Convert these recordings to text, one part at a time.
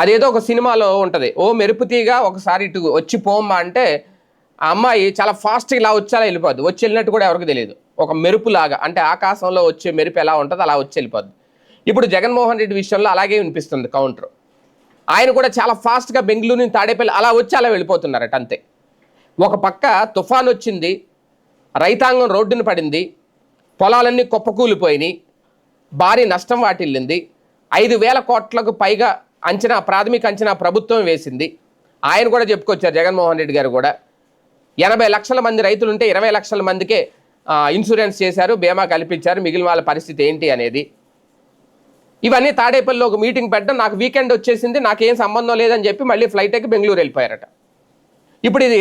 అదేదో ఒక సినిమాలో ఉంటుంది. ఓ మెరుపు తీగ ఒకసారి ఇటు వచ్చి పోమ్మా అంటే ఆ అమ్మాయి చాలా ఫాస్ట్గా ఇలా వచ్చేలా వెళ్ళిపోద్ది. వచ్చి వెళ్ళినట్టు కూడా ఎవరికి తెలియదు. ఒక మెరుపులాగా అంటే ఆకాశంలో వచ్చే మెరుపు ఎలా ఉంటుందో అలా వచ్చి వెళ్ళిపోద్ది. ఇప్పుడు జగన్మోహన్ రెడ్డి విషయంలో అలాగే వినిపిస్తుంది కౌంటర్ ఆయన కూడా చాలా ఫాస్ట్గా బెంగళూరు నుంచి తాడేపల్లి అలా వచ్చి అలా వెళ్ళిపోతున్నారట అంతే. ఒక పక్క తుఫాన్ వచ్చింది. రైతాంగం రోడ్డున పడింది. పొలాలన్నీ కుప్పకూలిపోయినాయి. భారీ నష్టం వాటిల్లింది. ఐదు వేల కోట్లకు పైగా అంచనా ప్రాథమిక అంచనా ప్రభుత్వం వేసింది. ఆయన కూడా చెప్పుకొచ్చారు జగన్మోహన్ రెడ్డి గారు కూడా. ఎనభై లక్షల మంది రైతులు ఉంటే ఇరవై లక్షల మందికే ఇన్సూరెన్స్ చేశారు బీమా కల్పించారు మిగిలిన వాళ్ళ పరిస్థితి ఏంటి అనేది. ఇవన్నీ తాడేపల్లిలో ఒక మీటింగ్ పెట్టడం నాకు వీకెండ్ వచ్చేసింది నాకేం సంబంధం లేదని చెప్పి మళ్ళీ ఫ్లైట్ ఎక్కి బెంగళూరు వెళ్ళిపోయారట. ఇప్పుడు ఇది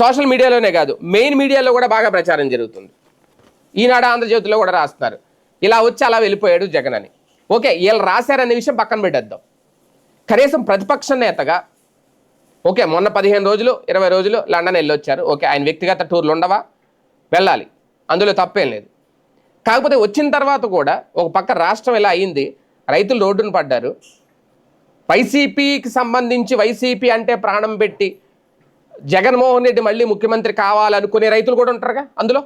సోషల్ మీడియాలోనే కాదు మెయిన్ మీడియాలో కూడా బాగా ప్రచారం జరుగుతుంది. ఈనాడు ఆంధ్రజ్యోతిలో కూడా రాస్తున్నారు. ఇలా వచ్చి అలా వెళ్ళిపోయాడు జగన్ అని. ఓకే వీళ్ళు రాశారనే విషయం పక్కన పెట్టేద్దాం. కనీసం ప్రతిపక్ష నేతగా ఓకే మొన్న పదిహేను రోజులు ఇరవై రోజులు లండన్ వెళ్ళొచ్చారు. ఓకే ఆయన వ్యక్తిగత టూర్లు ఉండవా? వెళ్ళాలి. అందులో తప్పేం లేదు. కాకపోతే వచ్చిన తర్వాత కూడా ఒక పక్క రాష్ట్రం ఇలా అయింది రైతులు రోడ్డున పడ్డారు. వైసీపీకి సంబంధించి వైసీపీ అంటే ప్రాణం పెట్టి జగన్మోహన్ రెడ్డి మళ్ళీ ముఖ్యమంత్రి కావాలనుకునే రైతులు కూడా ఉంటారుగా అందులో?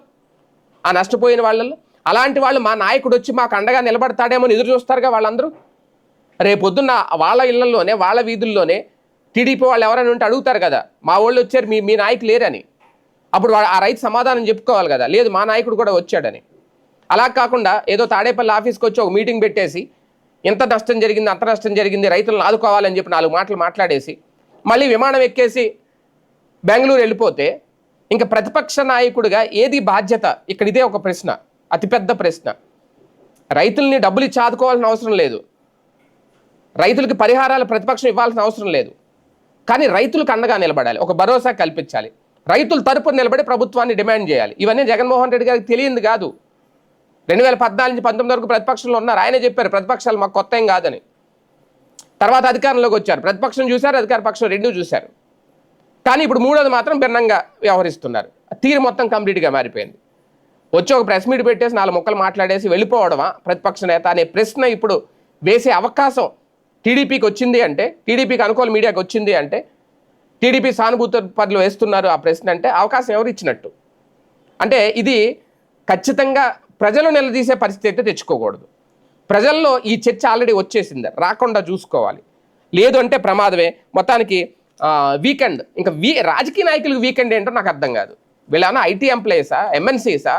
ఆ నష్టపోయిన వాళ్ళల్లో? అలాంటి వాళ్ళు మా నాయకుడు వచ్చి మాకు అండగా నిలబడతాడేమో అని ఎదురు చూస్తారుగా వాళ్ళందరూ? రేపొద్దున్న వాళ్ళ ఇళ్ళలోనే వాళ్ళ వీధుల్లోనే టీడీపీ వాళ్ళు ఎవరైనా ఉంటే అడుగుతారు కదా మా వాళ్ళు వచ్చారు మీ మీ నాయకులు లేరని. అప్పుడు ఆ రైతు సమాధానం చెప్పుకోవాలి కదా లేదు మా నాయకుడు కూడా వచ్చాడని. అలా కాకుండా ఏదో తాడేపల్లి ఆఫీస్కి వచ్చి ఒక మీటింగ్ పెట్టేసి ఎంత నష్టం జరిగింది అంత నష్టం జరిగింది రైతులను ఆదుకోవాలని చెప్పి నాలుగు మాటలు మాట్లాడేసి మళ్ళీ విమానం ఎక్కేసి బెంగళూరు వెళ్ళిపోతే ఇంకా ప్రతిపక్ష నాయకుడిగా ఏది బాధ్యత? ఇక్కడ ఇదే ఒక ప్రశ్న. అతిపెద్ద ప్రశ్న. రైతుల్ని డబ్బులు ఇచ్చి ఆదుకోవాల్సిన అవసరం లేదు. రైతులకి పరిహారాలు ప్రతిపక్షం ఇవ్వాల్సిన అవసరం లేదు. కానీ రైతులకు అండగా నిలబడాలి ఒక భరోసా కల్పించాలి. రైతుల తరపున నిలబడి ప్రభుత్వాన్ని డిమాండ్ చేయాలి. ఇవన్నీ జగన్మోహన్ రెడ్డి గారికి తెలియంది కాదు. రెండు వేల పద్నాలుగు నుంచి పంతొమ్మిది వరకు ప్రతిపక్షంలో ఉన్నారు. ఆయనే చెప్పారు ప్రతిపక్షాలు మాకు కొత్త ఏం కాదని. తర్వాత అధికారంలోకి వచ్చారు. ప్రతిపక్షం చూశారు అధికార పక్షం రెండూ చూశారు. కానీ ఇప్పుడు మూడోది మాత్రం భిన్నంగా వ్యవహరిస్తున్నారు. తీరు మొత్తం కంప్లీట్గా మారిపోయింది. వచ్చి ఒక ప్రెస్ మీట్ పెట్టేసి నాలుగు ముక్కలు మాట్లాడేసి వెళ్ళిపోవడమా? ప్రతిపక్ష నేత అనే ప్రశ్న ఇప్పుడు వేసే అవకాశం టీడీపీకి వచ్చింది అంటే టీడీపీకి అనుకూల మీడియాకి వచ్చింది అంటే టీడీపీ సానుభూతి పనులు వేస్తున్నారు ఆ ప్రశ్న అంటే అవకాశం ఎవరు ఇచ్చినట్టు? అంటే ఇది ఖచ్చితంగా ప్రజలు నిలదీసే పరిస్థితి అయితే తెచ్చుకోకూడదు. ప్రజల్లో ఈ చర్చ ఆల్రెడీ వచ్చేసింది. రాకుండా చూసుకోవాలి. లేదు అంటే ప్రమాదమే. మొత్తానికి వీకెండ్. ఇంకా వీ రాజకీయ నాయకులకు వీకెండ్ ఏంటో నాకు అర్థం కాదు. వీళ్ళేమన్నా ఐటీ ఎంప్లాయీసా? ఎంఎన్సీసా?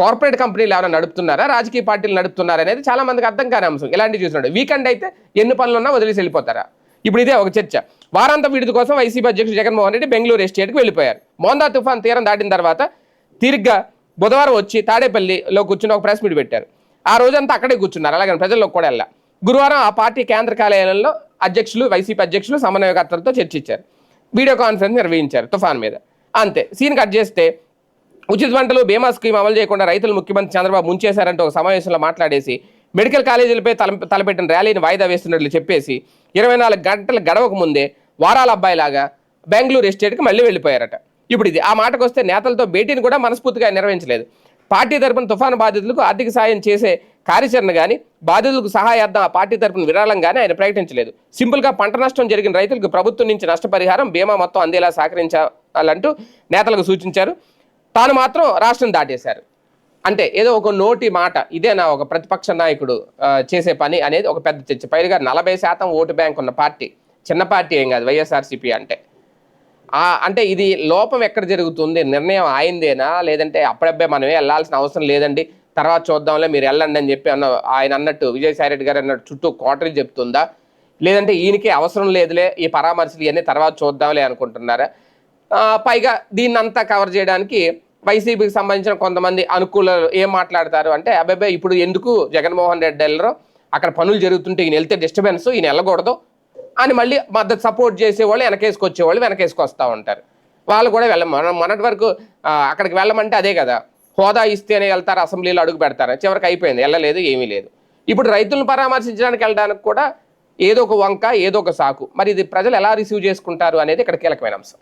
కార్పొరేట్ కంపెనీలు ఏమైనా నడుపుతున్నారా? రాజకీయ పార్టీలు నడుపుతున్నారా అనేది చాలా మందికి అర్థం కాని అంశం. ఇలాంటివి చూసినాడు? వీకెండ్ అయితే ఎన్ని పనులున్నా వదిలేసి వెళ్ళిపోతారా? ఇప్పుడు ఇదే ఒక చర్చ. వారాంత విడుదల కోసం వైసీపీ అధ్యక్షుడు జగన్మోహన్ రెడ్డి బెంగళూరు ఎస్టేట్కి వెళ్ళిపోయారు. మోందా తుఫాన్ తీరం దాటిన తర్వాత తిరిగ్గా బుధవారం వచ్చి తాడేపల్లిలో కూర్చుని ఒక ప్రెస్ మీట్ పెట్టారు. ఆ రోజంతా అక్కడే కూర్చున్నారు. అలాగే ప్రజల్లోకి కూడా వెళ్ళా గురువారం ఆ పార్టీ కేంద్ర కార్యాలయంలో అధ్యక్షులు వైసీపీ అధ్యక్షులు సమన్వయకర్తలతో చర్చించారు. వీడియో కాన్ఫరెన్స్ నిర్వహించారు తుఫాన్ మీద. అంతే. సీన్ కట్ చేస్తే ఉచిత పంటలు బీమా స్కీమ్ అమలు చేయకుండా రైతులు ముఖ్యమంత్రి చంద్రబాబు ముంచేశారంటూ ఒక సమావేశంలో మాట్లాడేసి మెడికల్ కాలేజీలపై తల తలపెట్టిన ర్యాలీని వాయిదా వేస్తున్నట్లు చెప్పేసి ఇరవై నాలుగు గంటలు గడవక ముందే వారాల అబ్బాయిలాగా బెంగళూరు ఎస్టేట్కి మళ్ళీ వెళ్ళిపోయారట. ఇప్పుడు ఇది ఆ మాటకు వస్తే నేతలతో భేటీని కూడా మనస్ఫూర్తిగా నిర్వహించలేదు. పార్టీ తరపున తుఫాను బాధితులకు ఆర్థిక సాయం చేసే కార్యాచరణ కానీ బాధితులకు సహాయార్థం ఆ పార్టీ తరపున విరాళం కానీ ఆయన ప్రకటించలేదు. సింపుల్గా పంట నష్టం జరిగిన రైతులకు ప్రభుత్వం నుంచి నష్టపరిహారం బీమా మొత్తం అందేలా సహకరించాలంటూ నేతలకు సూచించారు. తాను మాత్రం రాష్ట్రం దాటేశారు. అంటే ఏదో ఒక నోటి మాట ఇదే నా ఒక ప్రతిపక్ష నాయకుడు చేసే పని అనేది ఒక పెద్ద చర్చ. పైగా నలభై శాతం ఓటు బ్యాంక్ ఉన్న పార్టీ చిన్న పార్టీ ఏం కాదు వైఎస్ఆర్సీపీ అంటే. అంటే ఇది లోపం ఎక్కడ జరుగుతుంది? నిర్ణయం ఆయిందేనా? లేదంటే అప్పుడబ్బే మనమే వెళ్ళాల్సిన అవసరం లేదండి. తర్వాత చూద్దాంలే మీరు వెళ్ళండి అని చెప్పి అన్న ఆయన అన్నట్టు విజయసాయి రెడ్డి గారు అన్నట్టు చుట్టూ కోటరీ చెప్తుందా? లేదంటే ఈయనకి అవసరం లేదులే ఈ పరామర్శలు ఇవన్నీ తర్వాత చూద్దాంలే అనుకుంటున్నారా? పైగా దీన్నంతా కవర్ చేయడానికి వైసీపీకి సంబంధించిన కొంతమంది అనుకూలలు ఏం మాట్లాడతారు అంటే అబ్బాయి ఇప్పుడు ఎందుకు జగన్మోహన్ రెడ్డి వెళ్ళరు? అక్కడ పనులు జరుగుతుంటే ఈయన వెళ్తే డిస్టర్బెన్స్ ఈయన వెళ్ళకూడదు అని మళ్ళీ మద్దతు సపోర్ట్ చేసేవాళ్ళు వెనకేసుకొచ్చేవాళ్ళు వెనకేసుకొస్తూ ఉంటారు. వాళ్ళు కూడా వెళ్ళ మొన్నటి వరకు అక్కడికి వెళ్ళమంటే అదే కదా. హోదా ఇస్తేనే వెళ్తారు అసెంబ్లీలో అడుగు పెడతారు. చివరికి అయిపోయింది వెళ్ళలేదు ఏమీ లేదు. ఇప్పుడు రైతులను పరామర్శించడానికి వెళ్ళడానికి కూడా ఏదో ఒక వంక ఏదో ఒక సాకు. మరి ఇది ప్రజలు ఎలా రిసీవ్ చేసుకుంటారు అనేది ఇక్కడ కీలకమైన అంశం.